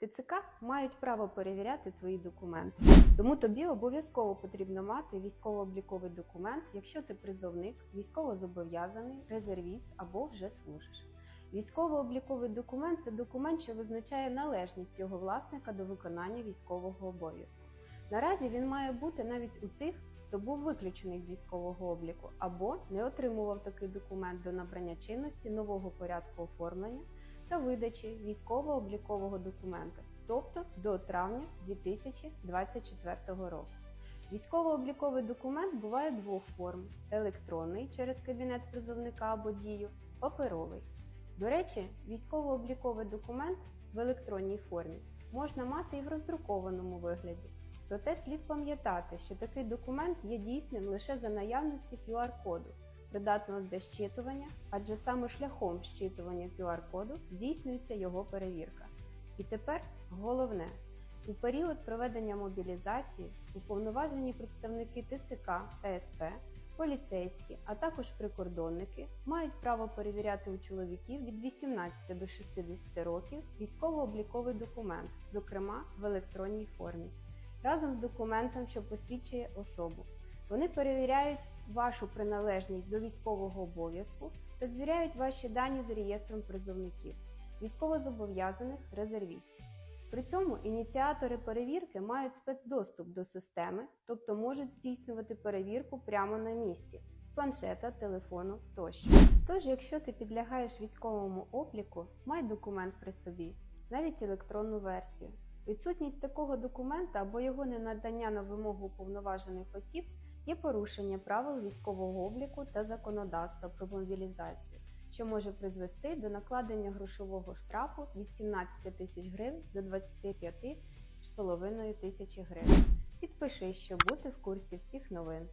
ТЦК мають право перевіряти твої документи. Тому тобі обов'язково потрібно мати військово-обліковий документ, якщо ти призовник, військовозобов'язаний, резервіст або вже служиш. Військово-обліковий документ це документ, що визначає належність його власника до виконання військового обов'язку. Наразі він має бути навіть у тих, хто був виключений з військового обліку або не отримував такий документ до набрання чинності нового порядку оформлення та видачі військово-облікового документа, тобто до травня 2024 року. Військово-обліковий документ буває двох форм: електронний через кабінет призовника або дію, паперовий. До речі, військово-обліковий документ в електронній формі можна мати і в роздрукованому вигляді. Проте слід пам'ятати, що такий документ є дійсним лише за наявності QR-коду, придатного для щитування, адже саме шляхом щитування QR-коду здійснюється його перевірка. І тепер головне. У період проведення мобілізації уповноважені представники ТЦК та СП, поліцейські, а також прикордонники мають право перевіряти у чоловіків від 18 до 60 років військово-обліковий документ, зокрема в електронній формі, разом з документом, що посвідчує особу. Вони перевіряють вашу приналежність до військового обов'язку та звіряють ваші дані з реєстром призовників, військовозобов'язаних резервістів. При цьому ініціатори перевірки мають спецдоступ до системи, тобто можуть здійснювати перевірку прямо на місці з планшета, телефону тощо. Тож, якщо ти підлягаєш військовому обліку, май документ при собі, навіть електронну версію. Відсутність такого документа або його ненадання на вимогу уповноважених осіб є порушення правил військового обліку та законодавства про мобілізацію що може призвести до накладення грошового штрафу від 17 тисяч гривень до 25,5 тисячі гривень. Підпишись, щоб бути в курсі всіх новин.